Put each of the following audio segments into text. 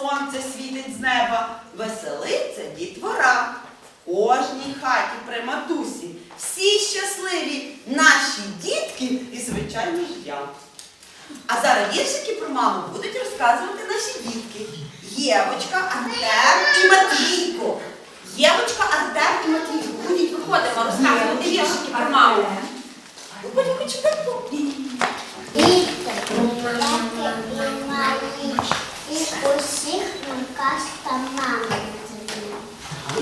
сонце світить з неба, веселиться дітвора. В Кожній хаті при матусі всі щасливі наші дітки і, звичайно, ж я. А зараз віршики про маму будуть розказувати наші дітки. Євочка, Артем і Матвійко. Євочка, Артем і Матвійко. Ходіть, виходимо, розказувати віршики про маму. Ходіть, ходіть, ходіть. Ні, ні, ні усіх руках та мами.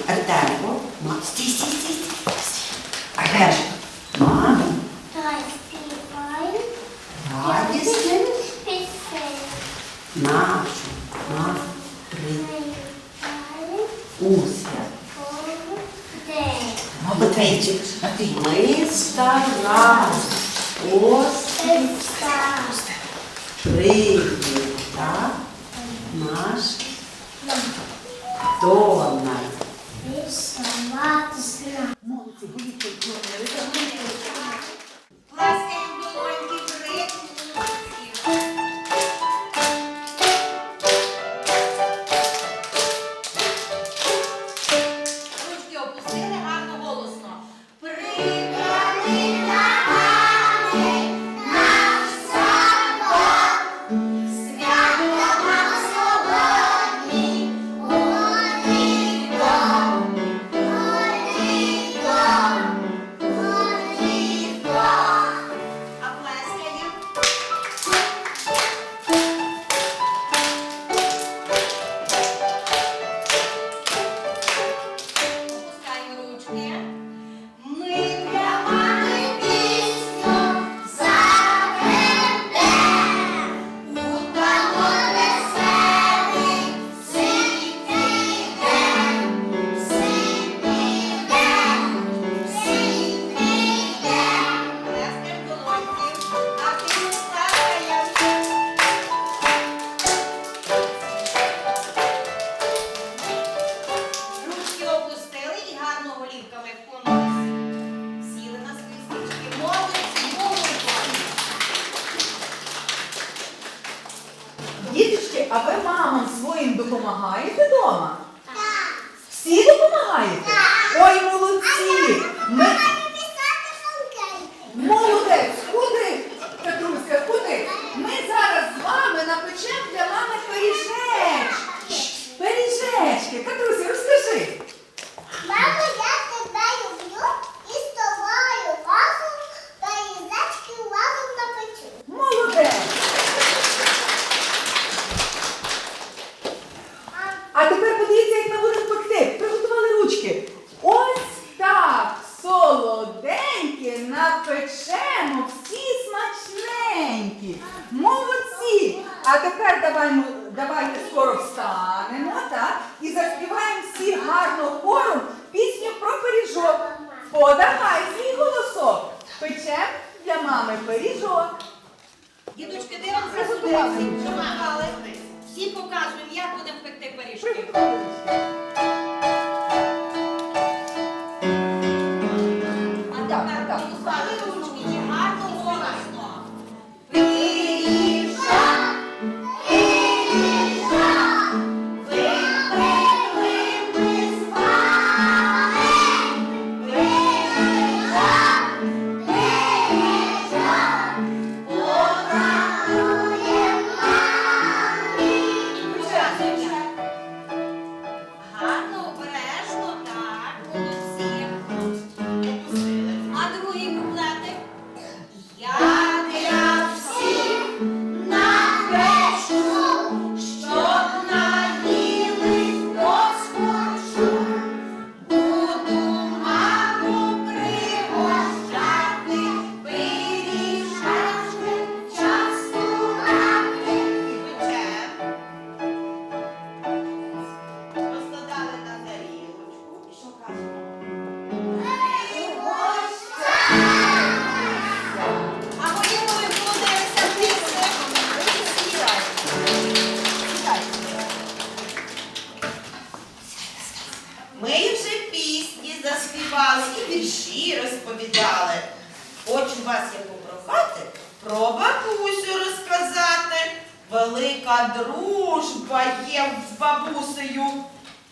Артемко, стій, стій, стій. Артем, мами. Дай співай. Нашу, нас, три. Уся. Молодечик. А ти? Ми старались. Ось. Три. хто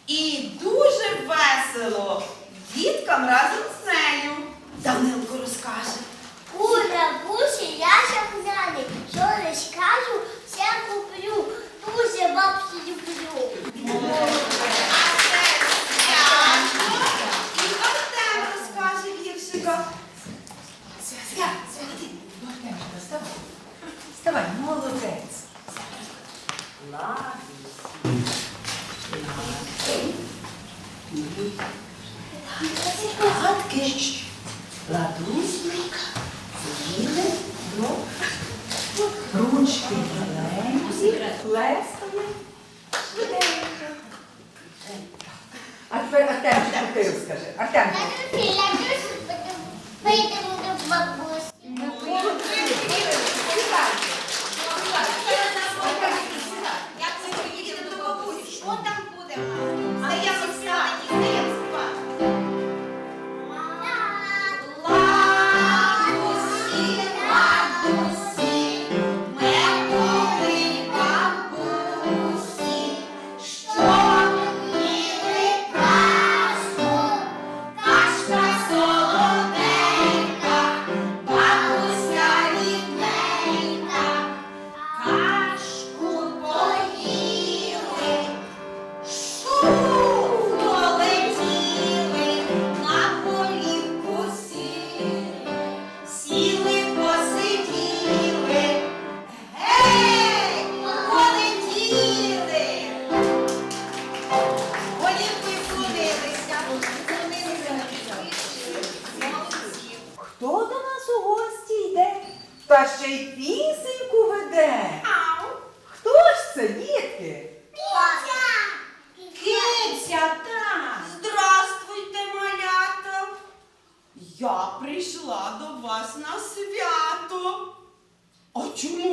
І дуже весело діткам разом з нею. Данилко розкаже. У бабусі я шахляний, що кажу, все куплю, дуже бабці люблю. А. І Артем розкаже віршика. Свят, святи. Вставай, молодець. Ладно. Гадки ладусника, їде до ну, ручки маленькі, плескали. А тепер Артем, що ти розкажи? Артем.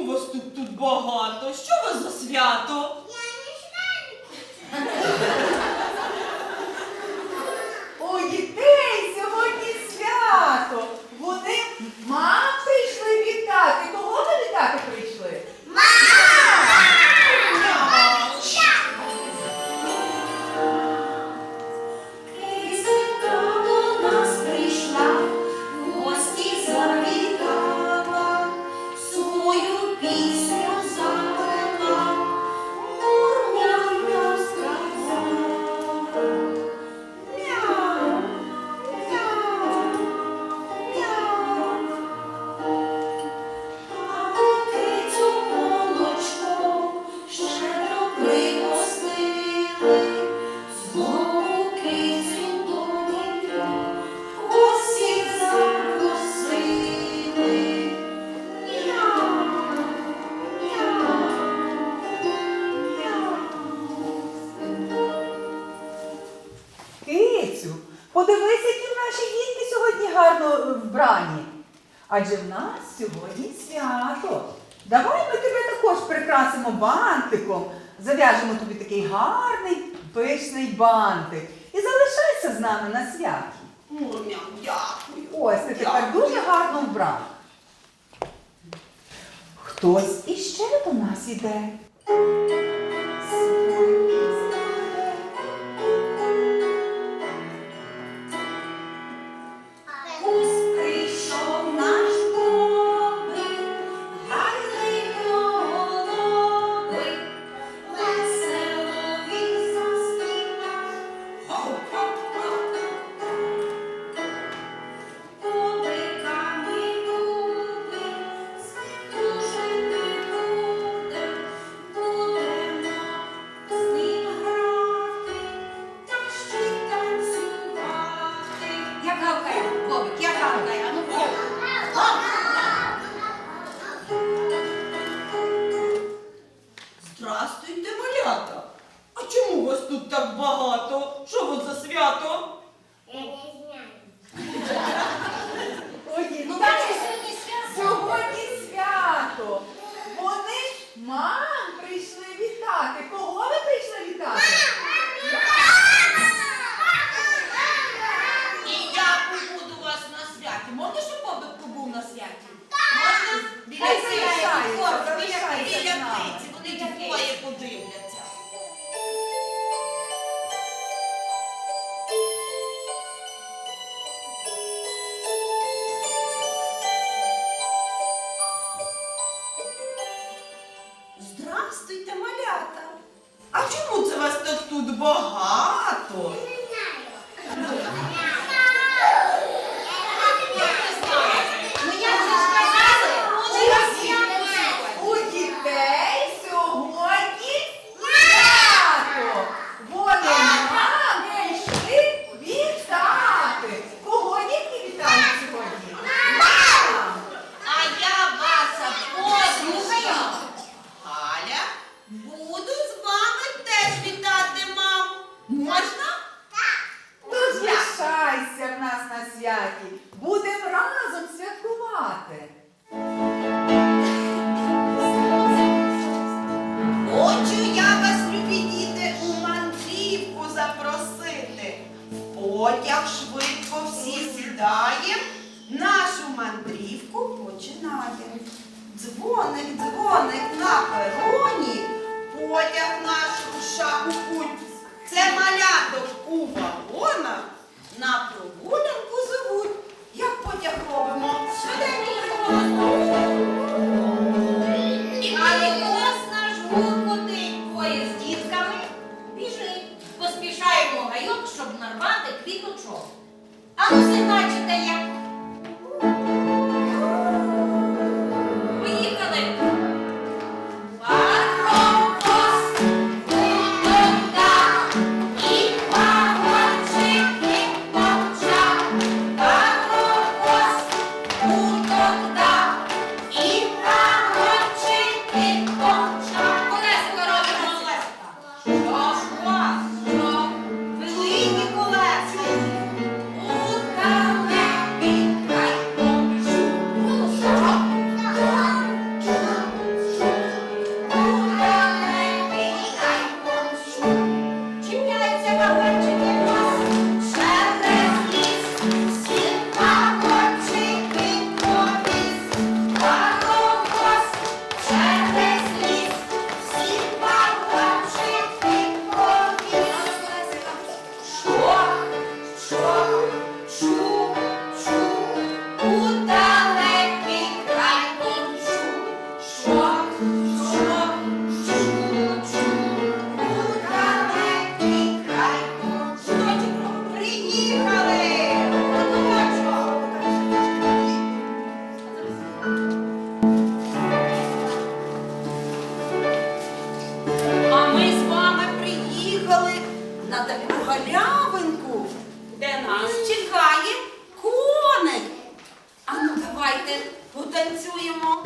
Чому вас тут тут багато? Що у вас за свято? У дітей сьогодні свято. Вони мам прийшли вітати. Кого ви вітати прийшли? так дуже гарно вбрав. Хтось іще до нас іде. 那我不敢 гайок, щоб нарвати квіточок. А ну, бачите, як. таку галявинку, де нас чекає коник. Ану, давайте потанцюємо.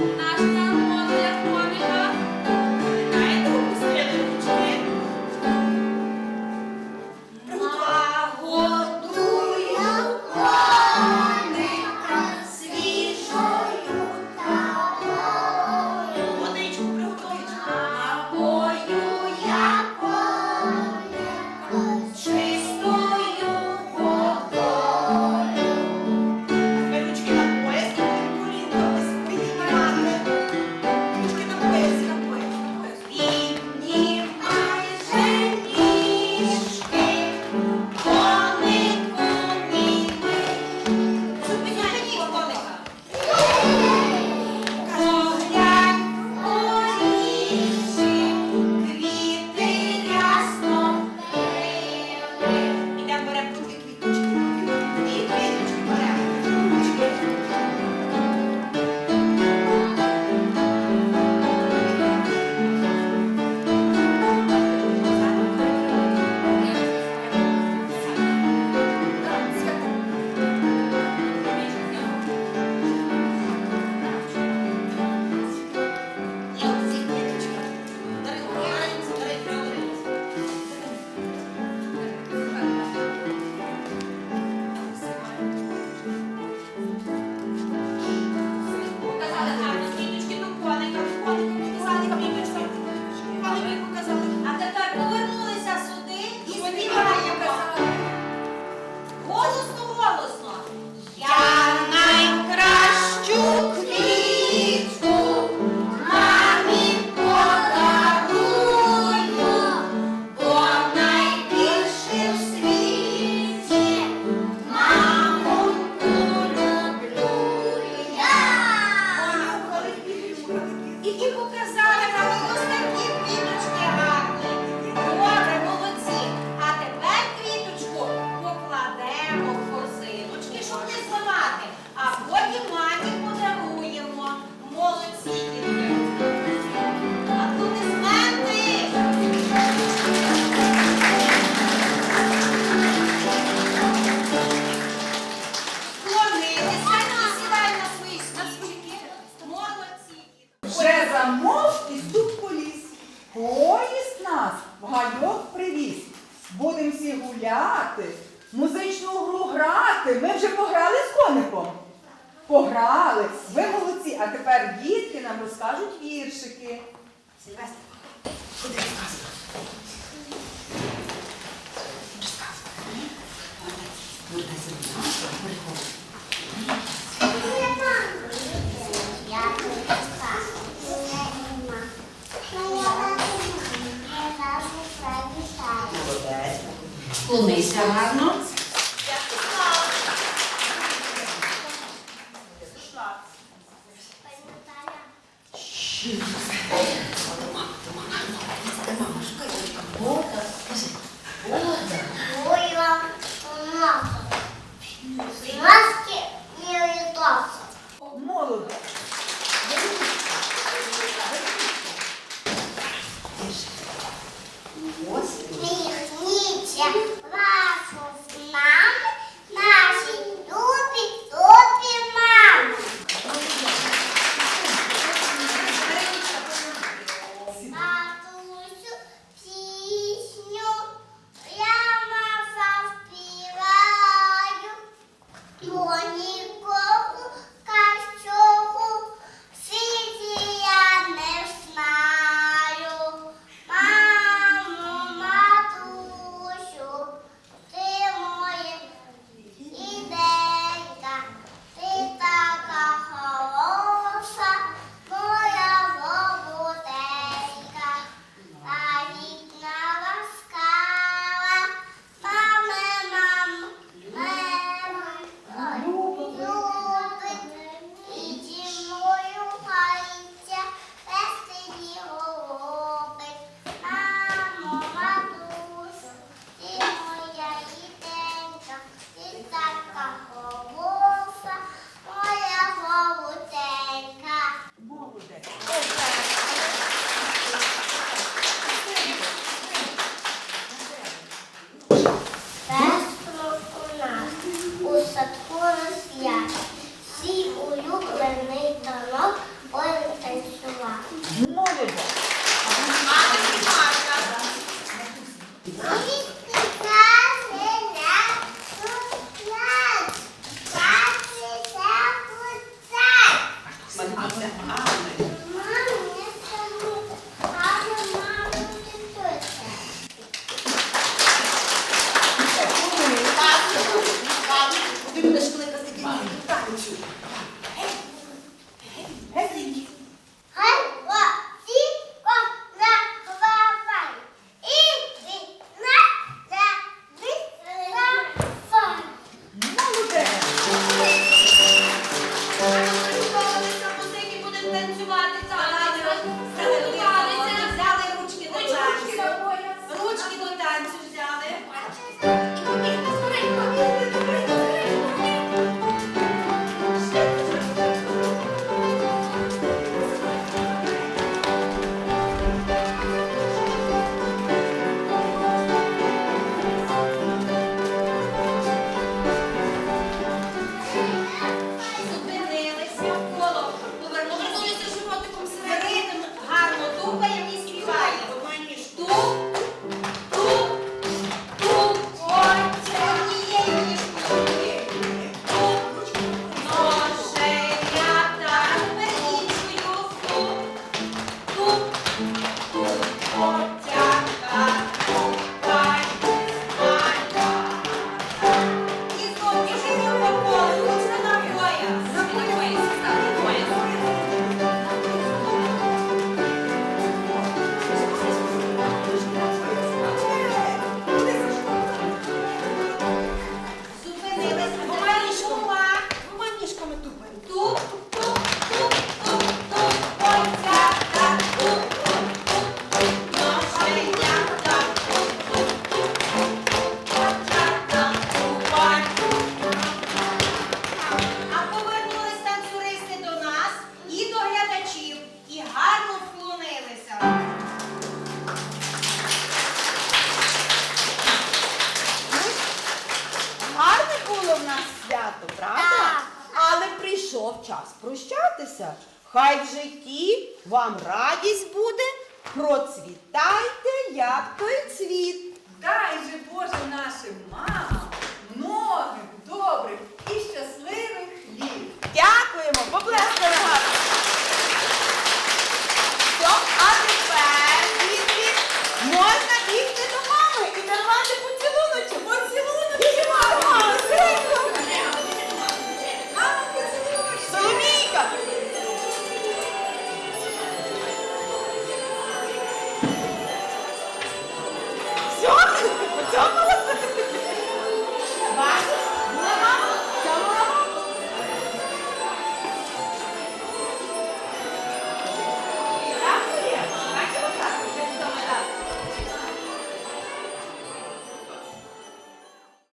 грати. Ми вже пограли з коником. Пограли. Ви молодці. А тепер дітки нам розкажуть віршики. Сільвестр, куди розказувати? Колися гарно.